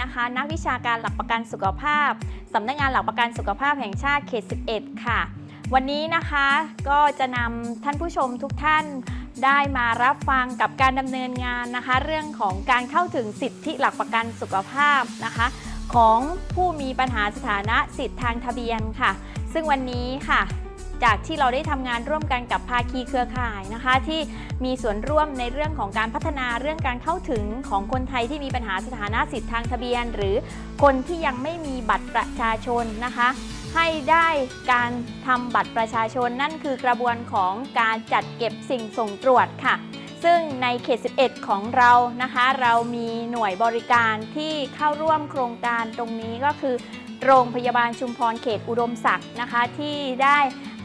นะคะ นักวิชาการหลักประกันสุขภาพสำนักงานหลักประกันสุขภาพแห่งชาติเขต 11 ค่ะ วันนี้นะคะก็จะนำท่านผู้ชมทุกท่านได้มารับฟังกับการดำเนินงานนะคะ เรื่องของการเข้าถึงสิทธิหลักประกันสุขภาพนะคะ ของผู้มีปัญหาสถานะสิทธิทางทะเบียนค่ะ ซึ่งวันนี้ค่ะ จากที่เราได้ทำงานร่วมกันกับภาคีเครือข่ายนะคะ ที่มีส่วนร่วมในเรื่องของการพัฒนาเรื่องการเข้าถึงของคนไทยที่มีปัญหาสถานะสิทธิทางทะเบียน หรือคนที่ยังไม่มีบัตรประชาชนนะคะให้ได้การทำบัตรประชาชนนั่นคือกระบวนของการจัดเก็บสิ่งส่งตรวจค่ะ ซึ่งในเขต 11 ของเรานะคะ เรามีหน่วยบริการที่เข้าร่วมโครงการตรงนี้ก็คือ โรงพยาบาลชุมพรเขตอุดมศักดิ์นะคะที่ได้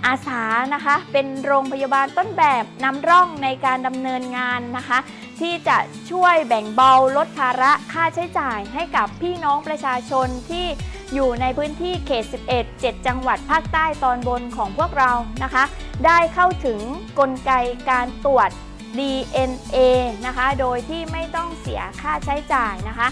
อาสานะคะ เป็นโรงพยาบาลต้นแบบนำร่องในการดำเนินงานนะคะ ที่จะช่วยแบ่งเบาลดภาระค่าใช้จ่ายให้กับพี่น้องประชาชนที่อยู่ในพื้นที่เขต 11 7 จังหวัดภาคใต้ตอนบนของพวกเรานะคะ ได้เข้าถึงกลไกการตรวจ DNA นะคะ โดยที่ไม่ต้องเสียค่าใช้จ่ายนะคะ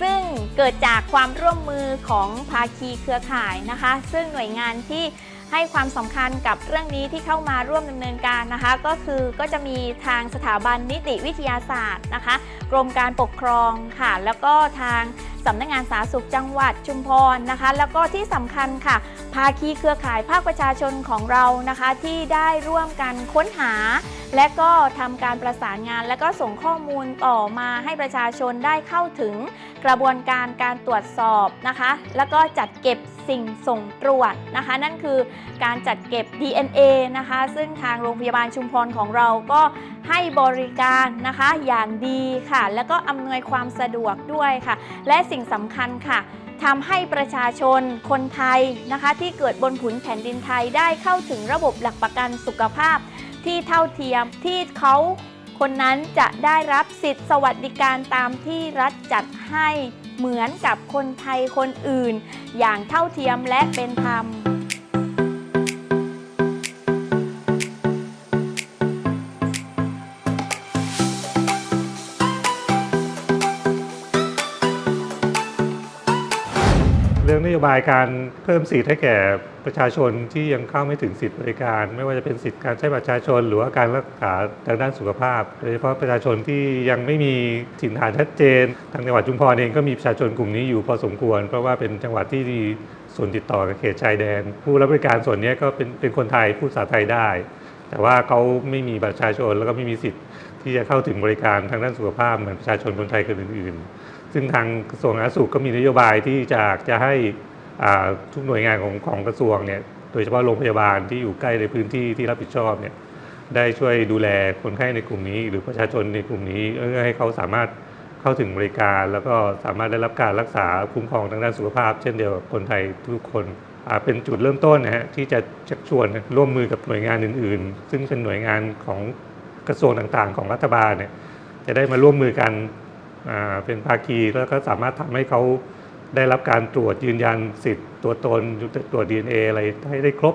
ซึ่งเกิดจากความร่วมมือของภาคีเครือข่ายนะคะ ซึ่งหน่วยงานที่ ให้ความสำคัญกับเรื่องนี้ที่เข้ามาร่วมดำเนินการนะคะ ก็คือก็จะมีทางสถาบันนิติวิทยาศาสตร์นะคะ กรมการปกครองค่ะ แล้วก็ทางสำนักงานสาธารณสุขจังหวัดชุมพรนะคะ แล้วก็ที่สำคัญค่ะ ภาคีเครือข่ายภาคประชาชนของเรานะคะ ที่ได้ร่วมกันค้นหา และก็ทำการประสานงาน และก็ส่งข้อมูลต่อมาให้ประชาชนได้เข้าถึงกระบวนการการตรวจสอบนะคะ แล้วก็จัดเก็บ สิ่งส่งตรวจนะคะ นั่นคือการจัดเก็บ DNA นะคะ ซึ่งทางโรงพยาบาลชุมพรของเราก็ให้บริการนะคะอย่างดีค่ะ แล้วก็อำนวยความสะดวกด้วยค่ะ และสิ่งสำคัญค่ะทำให้ประชาชนคนไทยนะคะ ที่เกิดบนผืนแผ่นดินไทยได้เข้าถึงระบบหลักประกันสุขภาพ ที่เท่าเทียมที่เขาคนนั้นจะได้รับสิทธิสวัสดิการตามที่รัฐจัดให้ เหมือนกับคนไทยคนอื่น อย่างเท่าเทียมและเป็นธรรม นโยบายการเพิ่มสิทธิ์ให้แก่ประชาชนที่ยังเข้าไม่ถึงสิทธิบริการ ไม่ว่าจะเป็นสิทธิการใช้บัตรประชาชน หรือว่าการรักษาทางด้านสุขภาพ โดยเฉพาะประชาชนที่ยังไม่มีถิ่นฐานชัดเจน ทางจังหวัดชุมพรเองก็มีประชาชนกลุ่มนี้อยู่พอสมควร เพราะว่าเป็นจังหวัดที่มีส่วนติดต่อกับเขตชายแดน ผู้รับบริการส่วนนี้ก็เป็นเป็นคนไทยพูดภาษาไทยได้ แต่ว่าเขาไม่มีบัตรประชาชนแล้วก็ไม่มีสิทธิ์ที่จะเข้าถึงบริการทางด้านสุขภาพเหมือนประชาชนคนไทยคนอื่นๆ ซึ่งทางกระทรวงสาธารณสุขก็มีนโยบายที่จะจะให้ทุกหน่วยงานของของกระทรวงเนี่ยโดยเฉพาะโรงพยาบาลที่อยู่ใกล้ในพื้นที่ที่รับผิดชอบเนี่ยได้ช่วยดูแลคนไข้ในกลุ่มนี้ หรือประชาชนในกลุ่มนี้เพื่อให้เขาสามารถเข้าถึงบริการ แล้วก็สามารถได้รับการรักษาคุ้มครองทางด้านสุขภาพ เช่นเดียวกับคนไทยทุกคนเป็นจุดเริ่มต้นนะฮะที่จะชักชวนร่วมมือกับหน่วยงานอื่น ๆ ซึ่งเป็นหน่วยงานของกระทรวงต่างๆ ของรัฐบาลเนี่ยจะได้มาร่วมมือกัน เป็นภาคีแล้วก็สามารถทำให้เขาได้รับการตรวจยืนยันสิทธิ์ตัวตนตรวจ DNA อะไรให้ได้ครบ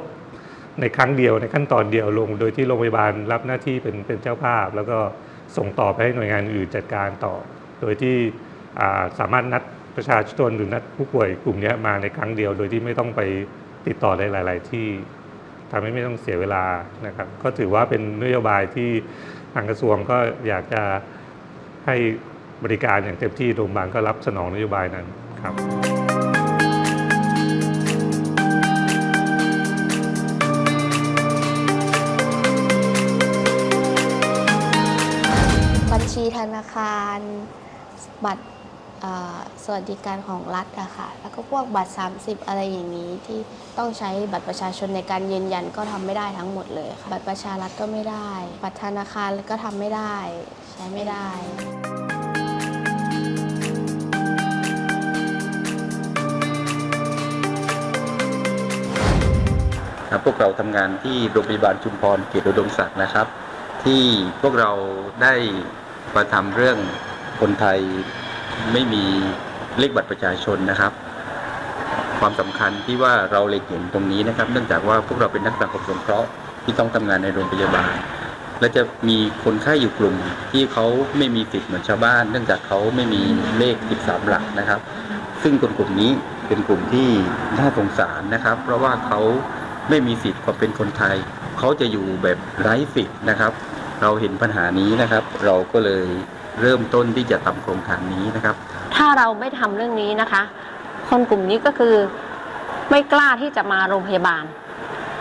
ในครั้งเดียวในขั้นตอนเดียวลง โดยที่โรงพยาบาลรับหน้าที่เป็นเป็นเจ้าภาพ แล้วก็ส่งต่อไปให้หน่วยงานอื่นจัดการต่อ โดยที่สามารถนัดประชาชนหรือนัดผู้ป่วยกลุ่มนี้มาในครั้งเดียว โดยที่ไม่ต้องไปติดต่อในหลาย ๆ ที่ทำให้ไม่ต้องเสียเวลานะครับก็ถือว่าเป็นนโยบายที่ทางกระทรวงก็อยากจะให้ บริการอย่างเต็มที่โรงพยาบาลก็รับสนองนโยบายนั้นครับบัญชีธนาคาร บัตรเอ่อสวัสดิการของรัฐอะค่ะ แล้วก็พวกบัตร 30 อะไรอย่างนี้ที่ต้องใช้บัตรประชาชนในการยืนยันก็ทำไม่ได้ทั้งหมดเลยค่ะ บัตรประชารัฐก็ไม่ได้ บัตรธนาคารก็ทำไม่ได้ ใช้ไม่ได้ ครับ พวกเราทำงานที่โรงพยาบาลชุมพรเขตอุดมศักดิ์นะครับ ที่พวกเราได้มาทำเรื่องคนไทยไม่มีเลขบัตรประชาชนนะครับ ความสำคัญที่ว่าเราเล็งเห็นตรงนี้นะครับ เนื่องจากว่าพวกเราเป็นนักสังคมสงเคราะห์ที่ต้องทำงานในโรงพยาบาล และจะมีคนไข้อยู่กลุ่มที่เขาไม่มีสิทธิ์เหมือนชาวบ้าน เนื่องจากเขาไม่มีเลข 13 หลักนะครับ ซึ่งคนกลุ่มนี้เป็นกลุ่มที่น่าสงสารนะครับ เพราะว่าเขา ไม่มีสิทธิ์ความเป็นคนไทย เขาจะอยู่แบบไร้สิทธิ์นะครับ เราเห็นปัญหานี้นะครับ เราก็เลยเริ่มต้นที่จะทำโครงการนี้นะครับ ถ้าเราไม่ทำเรื่องนี้นะคะ คนกลุ่มนี้ก็คือไม่กล้าที่จะมาโรงพยาบาล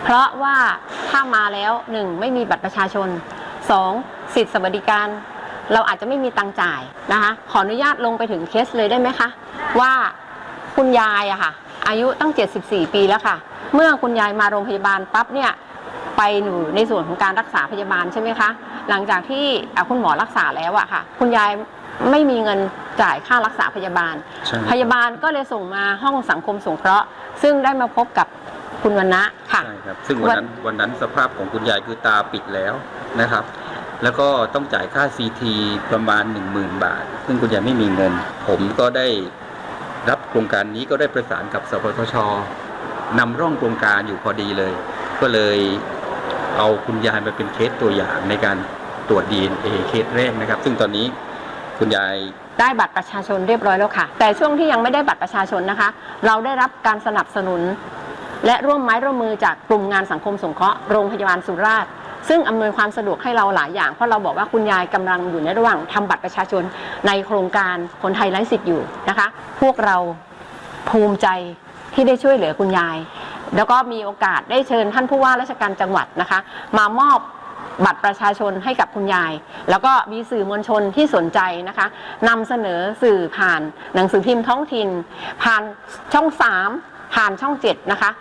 เพราะว่าถ้ามาแล้วหนึ่งไม่มีบัตรประชาชนสองสิทธิสวัสดิการ เราอาจจะไม่มีตังค์จ่ายนะคะ ขออนุญาตลงไปถึงเคสเลยได้ไหมคะ ว่าคุณยายอะค่ะ อายุตั้ง 74 ปีแล้วค่ะ เมื่อคุณยายมาโรงพยาบาลปั๊บเนี่ยไปอยู่ในส่วนของการรักษาพยาบาลใช่ไหมคะ หลังจากที่อะคุณหมอรักษาแล้วอะค่ะ คุณยายไม่มีเงินจ่ายค่ารักษาพยาบาลใช่พยาบาลก็เลยส่งมาห้องสังคมสงเคราะห์ ซึ่งได้มาพบกับคุณวรรณะค่ะใช่ครับ ซึ่งวันนั้นวันนั้นสภาพของคุณยายคือตาปิดแล้วนะครับ แล้วก็ต้องจ่ายค่าซีทีประมาณ 10,000 บาท ซึ่งคุณยายไม่มีเงิน ผมก็ได้รับ โครงการนี้ก็ได้ประสานกับสปทชนำร่องโครงการอยู่พอดีเลย ก็เลยเอาคุณยายมาเป็นเคสตัวอย่างในการตรวจ DNA เคสแรกนะครับ ซึ่งตอนนี้คุณยายได้บัตรประชาชนเรียบร้อยแล้วค่ะ แต่ช่วงที่ยังไม่ได้บัตรประชาชนนะคะ เราได้รับการสนับสนุน และร่วมไม้ร่วมมือจากกลุ่มงานสังคมสงเคราะห์โรงพยาบาลสุราษฎร์ ซึ่งอำนวยความสะดวกให้เราหลายอย่าง เพราะเราบอกว่าคุณยายกำลังอยู่ในระหว่างทำบัตรประชาชนในโครงการคนไทยไร้สิทธิ์อยู่นะคะ พวกเราภูมิใจที่ได้ช่วยเหลือคุณยาย แล้วก็มีโอกาสได้เชิญท่านผู้ว่าราชการจังหวัดนะคะ มามอบบัตรประชาชนให้กับคุณยาย แล้วก็มีสื่อมวลชนที่สนใจนะคะนำเสนอสื่อผ่านหนังสือพิมพ์ท้องถิ่น ผ่านช่อง 3 ผ่านช่อง 7 นะคะ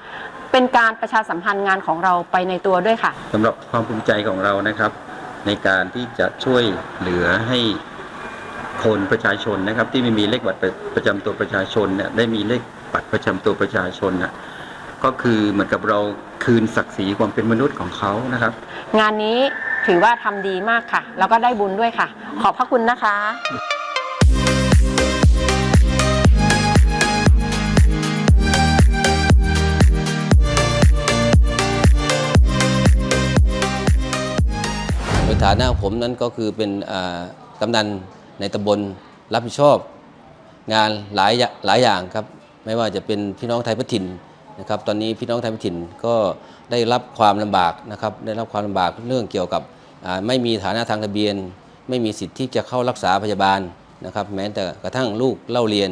เป็นการประชาสัมพันธ์งานของเราไปในตัวด้วยค่ะ สำหรับความภูมิใจของเรานะครับ ในการที่จะช่วยเหลือให้คนประชาชนนะครับ ที่ไม่มีเลขบัตรประจำตัวประชาชนเนี่ยได้มีเลขบัตรประจำตัวประชาชนน่ะก็คือเหมือนกับเราคืนศักดิ์ศรีความเป็นมนุษย์ของเขานะครับ งานนี้ถือว่าทำดีมากค่ะ แล้วก็ได้บุญด้วยค่ะ ขอบพระคุณนะคะ ฐานะผมนั้นก็คือเป็นกำนันในตำบลรับผิดชอบ งานหลายหลายอย่างครับ ไม่ว่าจะเป็นพี่น้องไทยพัฒถิ่นนะครับ ตอนนี้พี่น้องไทยพัฒถิ่นก็ได้รับความลำบากนะครับ ได้รับความลำบากเรื่องเกี่ยวกับไม่มีฐานะทางทะเบียน ไม่มีสิทธิ์ที่จะเข้ารักษาพยาบาลนะครับ แม้แต่กระทั่งลูกเล่าเรียน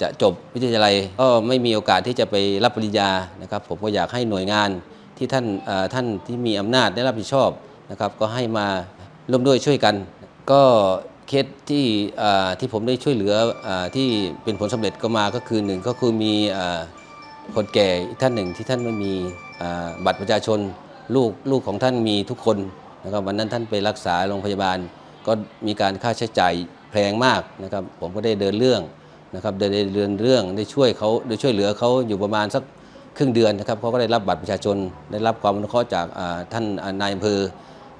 จะจบวิทยาลัยก็ไม่มีโอกาสที่จะไปรับปริญญานะครับ ผมก็อยากให้หน่วยงานที่ท่านท่านที่มีอำนาจได้รับผิดชอบ นะครับก็ให้มาร่วมด้วยช่วยกัน ก็เคสที่ที่ผมได้ช่วยเหลืออที่เป็นผลสำเร็จก็มาก็คือหนึ่งก็คือมีอคนแก่ท่านหนึ่งที่ท่านไม่มีบัตรประชาชนลูกลูกของท่านมีทุกคนนะครับวันนั้นท่านไปรักษาโรงพยาบาล ก็มีการค่าใช้จ่ายแพงมากนะครับผมก็ได้เดินเรื่องนะครับได้เดินเรื่องได้ช่วยเขาได้ช่วยเหลือเขาอยู่ประมาณสักครึ่งเดือนนะครับเขาก็ได้รับบัตรประชาชนได้รับความอนุเคราะห์จากท่านนายอำเภอ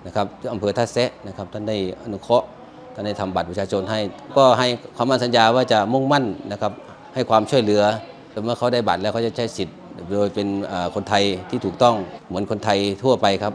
นะครับอำเภอท่าแซะนะครับท่านได้อนุเคราะห์ท่านได้ทำบัตรประชาชนให้ ก็ให้ความมั่นสัญญาว่าจะมุ่งมั่นนะครับให้ความช่วยเหลือเมื่อเขาได้บัตรแล้วเขาจะใช้สิทธิ์ โดยเป็นคนไทยที่ถูกต้องเหมือนคนไทยทั่วไปครับ